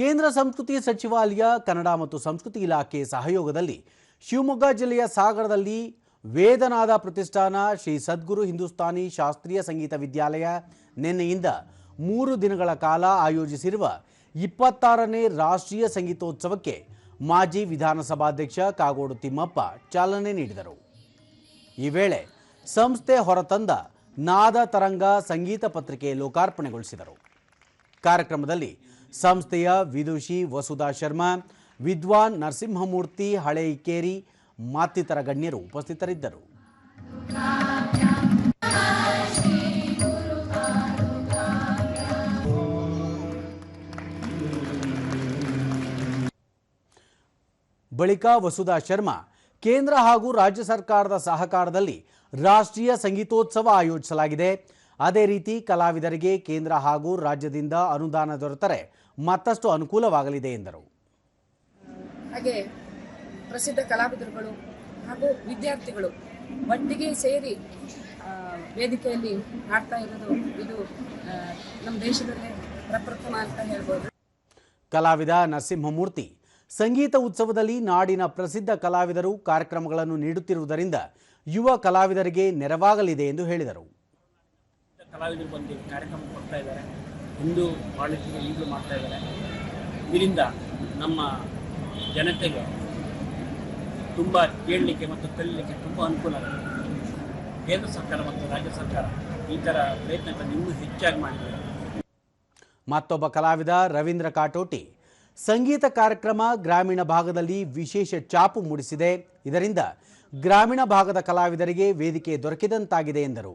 ಕೇಂದ್ರ ಸಂಸ್ಕೃತಿ ಸಚಿವಾಲಯ, ಕನ್ನಡ ಮತ್ತು ಸಂಸ್ಕೃತಿ ಇಲಾಖೆ ಸಹಯೋಗದಲ್ಲಿ ಶಿವಮೊಗ್ಗ ಜಿಲ್ಲೆಯ ಸಾಗರದಲ್ಲಿ ವೇದನಾದ ಪ್ರತಿಷ್ಠಾನ, ಶ್ರೀ ಸದ್ಗುರು ಹಿಂದೂಸ್ತಾನಿ ಶಾಸ್ತ್ರೀಯ ಸಂಗೀತ ವಿದ್ಯಾಲಯ ನಿನ್ನೆಯಿಂದ ಮೂರು ದಿನಗಳ ಕಾಲ ಆಯೋಜಿಸಿರುವ ಇಪ್ಪತ್ತಾರನೇ ರಾಷ್ಟ್ರೀಯ ಸಂಗೀತೋತ್ಸವಕ್ಕೆ ಮಾಜಿ ವಿಧಾನಸಭಾಧ್ಯಕ್ಷ ಕಾಗೋಡು ತಿಮ್ಮಪ್ಪ ಚಾಲನೆ ನೀಡಿದರು. ಈ ವೇಳೆ ಸಂಸ್ಥೆ ಹೊರತಂದ ನಾದ ತರಂಗ ಸಂಗೀತ ಪತ್ರಿಕೆ ಲೋಕಾರ್ಪಣೆಗೊಳಿಸಿದರು. ಕಾರ್ಯಕ್ರಮದಲ್ಲಿ ಸಂಸ್ಥೆಯ ವಿದುಷಿ ವಸುಧಾ ಶರ್ಮಾ, ವಿದ್ವಾನ್ ನರಸಿಂಹಮೂರ್ತಿ ಹಳೆ ಇಕ್ಕೇರಿ, ಮತ್ತಿತರ ಗಣ್ಯರು ಉಪಸ್ಥಿತರಿದ್ದರು. ಬಳಿಕ ವಸುಧಾ ಶರ್ಮಾ ಕೇಂದ್ರ ಹಾಗೂ ರಾಜ್ಯ ಸರ್ಕಾರದ ಸಹಕಾರದಲ್ಲಿ ರಾಷ್ಟ್ರೀಯ ಸಂಗೀತೋತ್ಸವ ಆಯೋಜಿಸಲಾಗಿದೆ. ಅದೇ ರೀತಿ ಕಲಾವಿದರಿಗೆ ಕೇಂದ್ರ ಹಾಗೂ ರಾಜ್ಯದಿಂದ ಅನುದಾನ ದೊರೆತರೆ ಮತ್ತಷ್ಟು ಅನುಕೂಲವಾಗಲಿದೆ ಎಂದರು. ಹಾಗೆ ಪ್ರಸಿದ್ಧ ಕಲಾವಿದರುಗಳು ಹಾಗೂ ವಿದ್ಯಾರ್ಥಿಗಳು ಒಟ್ಟಿಗೆ ಸೇರಿ ವೇದಿಕೆಯಲ್ಲಿ ಹಾಡ್ತಾ ಇರೋದು ಇದು ನಮ್ಮ ದೇಶದಲ್ಲೇ ಪ್ರಪ್ರಥಮ ಅಂತ ಹೇಳ್ಬೋದು. ಕಲಾವಿದ ನರಸಿಂಹಮೂರ್ತಿ ಸಂಗೀತ ಉತ್ಸವದಲ್ಲಿ ನಾಡಿನ ಪ್ರಸಿದ್ಧ ಕಲಾವಿದರು ಕಾರ್ಯಕ್ರಮಗಳನ್ನು ನೀಡುತ್ತಿರುವುದರಿಂದ ಯುವ ಕಲಾವಿದರಿಗೆ ನೆರವಾಗಲಿದೆ ಎಂದು ಹೇಳಿದರು. ಕಲಾವಿದರು ಬಂದು ಕಾರ್ಯಕ್ರಮ ಕೊಡ್ತಾ ಇದ್ದಾರೆ. ಹಿಂದೂ ಬಾಳಿಕೆಗೆ ಈಗಲೂ ಮಾಡ್ತಾ ಇದ್ದಾರೆ. ಇದರಿಂದ ನಮ್ಮ ಜನತೆಗೆ ತುಂಬ ಕೇಳಲಿಕ್ಕೆ ಮತ್ತು ಕಲೀಲಿಕ್ಕೆ ತುಂಬ ಅನುಕೂಲ ಆಗುತ್ತೆ. ಕೇಂದ್ರ ಸರ್ಕಾರ ಮತ್ತು ರಾಜ್ಯ ಸರ್ಕಾರ ಈ ಥರ ಪ್ರಯತ್ನಗಳನ್ನು ಇನ್ನೂ ಹೆಚ್ಚಾಗಿ ಮಾಡಿದ್ದಾರೆ ಮತ್ತೊಬ್ಬ ಕಲಾವಿದ ರವೀಂದ್ರ ಕಾಟೋಟಿ. ಸಂಗೀತ ಕಾರ್ಯಕ್ರಮ ಗ್ರಾಮೀಣ ಭಾಗದಲ್ಲಿ ವಿಶೇಷ ಚಾಪು ಮೂಡಿಸಿದೆ. ಇದರಿಂದ ಗ್ರಾಮೀಣ ಭಾಗದ ಕಲಾವಿದರಿಗೆ ವೇದಿಕೆ ದೊರಕಿದಂತಾಗಿದೆ ಎಂದರು.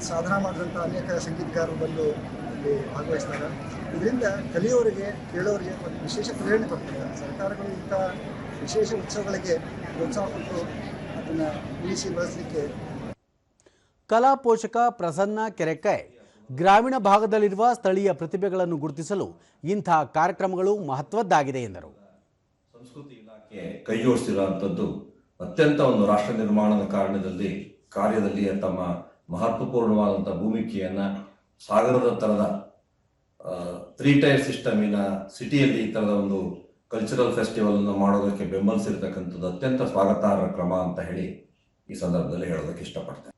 ಸಾಧನ ಮಾಡಿದಂಥ ಅನೇಕ ಸಂಗೀತಗಾರರು ಬಂದು ಇಲ್ಲಿ ಭಾಗವಹಿಸ್ತಾರೆ ಇದರಿಂದ ಕಲಿಯೋರಿಗೆ ಕೇಳೋರಿಗೆ ಒಂದು ವಿಶೇಷ ಪ್ರೇರಣೆ ಕೊಡ್ತಾರೆ ಸರ್ಕಾರಗಳು ಇಂಥ ವಿಶೇಷ ಉತ್ಸವಗಳಿಗೆ ಪ್ರೋತ್ಸಾಹ ಕೊಟ್ಟು ಅದನ್ನು ಉಳಿಸಿ ಬಳಸಲಿಕ್ಕೆ ಕಲಾ ಪೋಷಕ ಪ್ರಸನ್ನ ಕೆರೆಕೈ ಗ್ರಾಮೀಣ ಭಾಗದಲ್ಲಿರುವ ಸ್ಥಳೀಯ ಪ್ರತಿಭೆಗಳನ್ನು ಗುರುತಿಸಲು ಇಂಥ ಕಾರ್ಯಕ್ರಮಗಳು ಮಹತ್ವದ್ದಾಗಿದೆ ಎಂದರು. ಸಂಸ್ಕೃತಿ ಇಲಾಖೆ ಕೈಜೋಡಿಸಿರುವಂಥದ್ದು ಅತ್ಯಂತ ಒಂದು ರಾಷ್ಟ್ರ ನಿರ್ಮಾಣದ ಕಾರಣದಲ್ಲಿ ಕಾರ್ಯದಲ್ಲಿ ತಮ್ಮ ಮಹತ್ವಪೂರ್ಣವಾದಂಥ ಭೂಮಿಕೆಯನ್ನು ಸಾಗರದ ಥರದ ತ್ರೀ ಟೈರ್ ಸಿಸ್ಟಮಿನ ಸಿಟಿಯಲ್ಲಿ ಈ ಥರದ ಒಂದು ಕಲ್ಚರಲ್ ಫೆಸ್ಟಿವಲನ್ನು ಮಾಡೋದಕ್ಕೆ ಬೆಂಬಲಿಸಿರ್ತಕ್ಕಂಥದ್ದು ಅತ್ಯಂತ ಸ್ವಾಗತಾರ್ಹ ಕ್ರಮ ಅಂತ ಹೇಳಿ ಈ ಸಂದರ್ಭದಲ್ಲಿ ಹೇಳೋದಕ್ಕೆ ಇಷ್ಟಪಡ್ತೇನೆ.